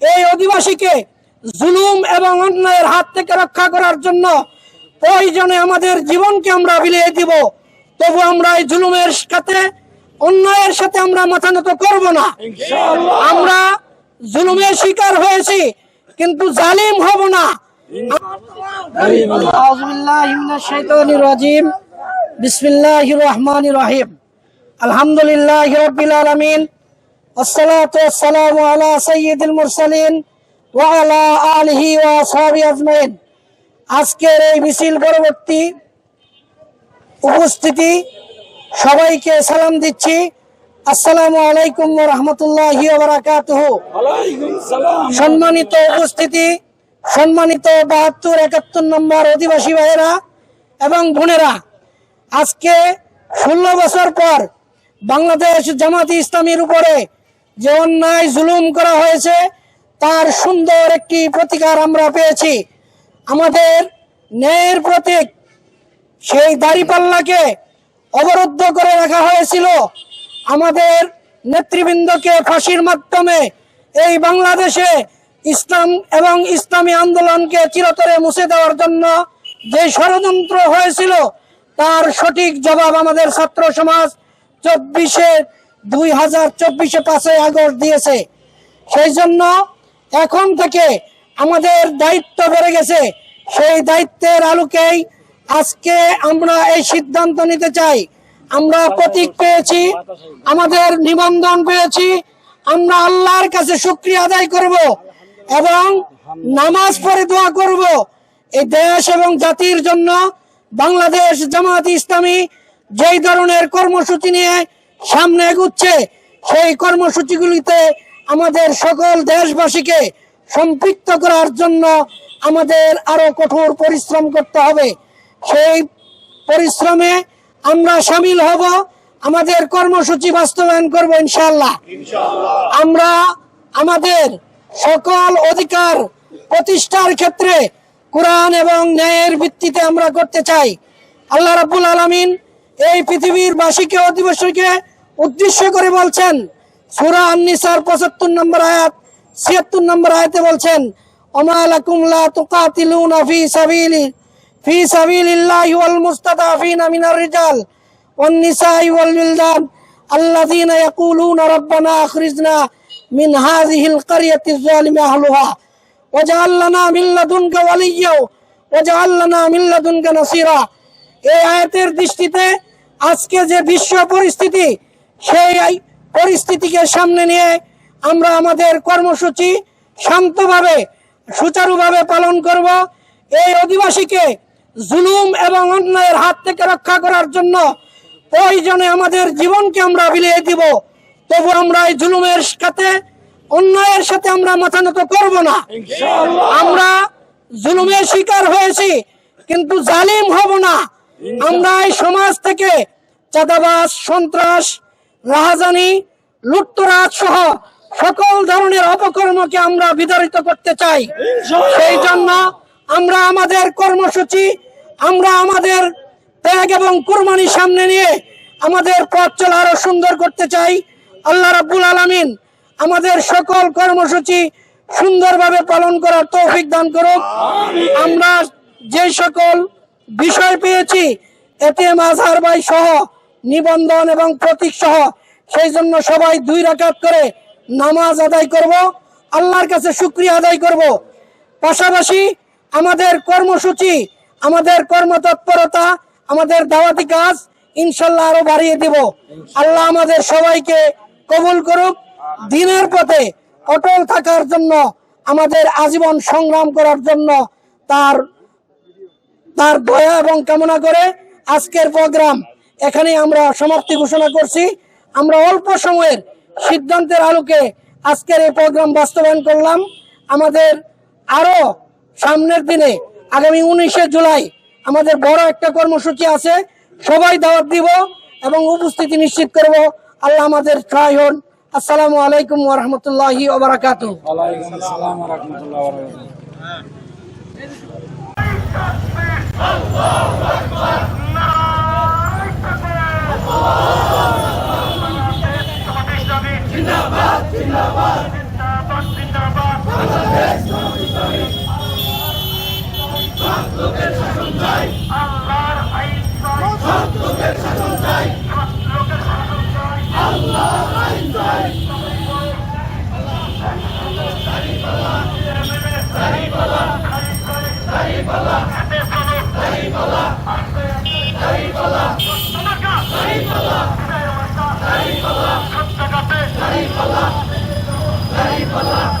এই অধিবাসীকে জুলুম এবং অন্যায়ের হাত থেকে রক্ষা করার জন্য প্রয়োজনে আমাদের জীবনকে আমরা বিলিয়ে দিব। তবু আমরা এই জুলুমের সাথে অন্যায়ের সাথে আমরা মাথা নত করব না। আমরা জুলুমের শিকার হয়েছি কিন্তু জালিম হব না। বিসমিল্লাহির রহমানির রহিম। আলহামদুলিল্লাহি রাব্বিল আলামিন। والصلاة والسلام على سيد المرسلين وعلى آله وأصحابه أجمعين আজকের এই মিছিল পরবর্তী উপস্থিতি সবাইকে সালাম দিচ্ছি আসসালামু আলাইকুম রহমতুল্লাহি বারাকাতুহু সম্মানিত উপস্থিতি সম্মানিত বাহাত্তর একাত্তর নম্বর অধিবাসী ভাইয়েরা এবং বোনেরা আজকে ষোলো বছর পর বাংলাদেশ জামাতি ইসলামীর উপরে যে অন্যায় জুলুম করা হয়েছে, তার সুন্দর একটি প্রতিকার আমরা পেয়েছি। আমাদের ন্যায়ের প্রতীক সেই দাড়িপাল্লাকে অবরুদ্ধ করে রাখা হয়েছিল। আমাদের নেতৃবৃন্দকে ফাঁসির মাধ্যমে এই বাংলাদেশে ইসলাম এবং ইসলামী আন্দোলনকে চিরতরে মুছে দেওয়ার জন্য যে ষড়যন্ত্র হয়েছিল, তার সঠিক জবাব আমাদের ছাত্র সমাজ চব্বিশে দুই হাজার চব্বিশে পাঁচই আগস্ট দিয়েছে। সেই জন্য এখন থেকে আমাদের দায়িত্ব বেড়ে গেছে। সেই দায়িত্বের আলোকেই আজকে আমরা এই সিদ্ধান্ত নিতে চাই। আমরা প্রতীক পেয়েছি, আমাদের নিবন্ধন পেয়েছি, আমরা আল্লাহর কাছে শুক্রিয়া আদায় করব এবং নামাজ পড়ে দোয়া করব। এই দেশ এবং জাতির জন্য বাংলাদেশ জামাত ইসলামী যেই ধরনের কর্মসূচি নিয়ে সামনে এগুচ্ছে। সেই কর্মসূচিগুলিতে আমাদের সকল দেশবাসীকে সম্পৃক্ত করার জন্য আমাদের আরও কঠোর পরিশ্রম করতে হবে। সেই পরিশ্রমে আমরা সামিল হব। আমাদের কর্মসূচি বাস্তবায়ন করব ইনশাল্লাহ আমরা আমাদের সকল অধিকার প্রতিষ্ঠার ক্ষেত্রে কোরআন এবং ন্যায়ের ভিত্তিতে আমরা করতে চাই। আল্লাহ রাব্বুল আলামিন এই পৃথিবীর বাসীকে, অধিবাসীকে উদ্দেশ্য করে বলছেন, সুরা আননিসার পঁচাত্তর নম্বর আয়াত, ছিয়াত্তর নম্বর আয়াতে বলছেন অমালাকুমলা তুকাতিলুনা ফি সাবিলি, ফি সাবিলিল্লাহি ওয়াল মুস্তাদাফিনা মিনার রিজাল, ওয়ান নিসাই ওয়াল ওয়ালদান আল্লাযীনা ইয়াকুলুনা রাব্বানা আখরিজনা মিন হাযিহিল কারিয়াতিজ যালিমি আহলুহা, ওয়াজআল লানা মিন লাদুনকা ওয়ালিয়্যা, ওয়াজআল লানা মিন লাদুনকা নাসীরা। এই আয়াতের দৃষ্টিতে আজকে যে বিশ্ব পরিস্থিতি সেই পরিস্থিতিকে সামনে নিয়ে আমরা আমাদের কর্মসূচি শান্তভাবে সুচারুভাবে পালন করব। এই অধিবাসীকে জুলুম এবং অন্যায়ের হাত থেকে রক্ষা করার জন্য প্রয়োজনে আমাদের জীবনকে আমরা বিলিয়ে দিব। তবু আমরা এই জুলুমের সাথে অন্যায়ের সাথে আমরা মাথা নত করব না। আমরা জুলুমের শিকার হয়েছি কিন্তু জালিম হব না। আমরা এই সমাজ থেকে চাঁদাবাজ সন্ত্রাস রাহাজানি লুটতরাজ সহ সকল ধরনের অপকর্মকে আমরা বিতাড়িত করতে চাই। সেই জন্য আমরা আমাদের কর্মসূচি আমরা আমাদের ত্যাগ এবং কুরবানি সামনে নিয়ে আমাদের পথ চলা আরও সুন্দর করতে চাই। আল্লাহ রাব্বুল আলামিন আমাদের সকল কর্মসূচি সুন্দরভাবে পালন করার তৌফিক দান করুক। আমরা যে সকল বিষয় পেয়েছি এতে মাঝার ভাই সহ নিবন্ধন এবং প্রতীক সহ সেই জন্য সবাই দুই রাকাত করে নামাজ আদায় করব, আল্লাহর কাছে শুক্রিয়া আদায় করব। পাশাপাশি আমাদের কর্মসূচি, আমাদের কর্মতৎপরতা, আমাদের দাওয়াতি কাজ ইনশাল্লাহ আরও বাড়িয়ে দিব। আল্লাহ আমাদের সবাইকে কবুল করুক। দিনের পথে অটল থাকার জন্য, আমাদের আজীবন সংগ্রাম করার জন্য তার তার দয়া এবং কামনা করে আজকের প্রোগ্রাম এখানে আমরা সমাপ্তি ঘোষণা করছি। আমরা অল্প সময়ের সিদ্ধান্তের আলোকে আজকের এই প্রোগ্রাম বাস্তবায়ন করলাম। আমাদের আরও সামনের দিনে আগামী উনিশে জুলাই আমাদের বড় একটা কর্মসূচি আছে। সবাই দাওয়াত দিব এবং উপস্থিতি নিশ্চিত করব। আল্লাহ আমাদের সহায় হন। আসসালামু আলাইকুম ওরহমতুল্লাহি ওবরাকাতু আল্লাহ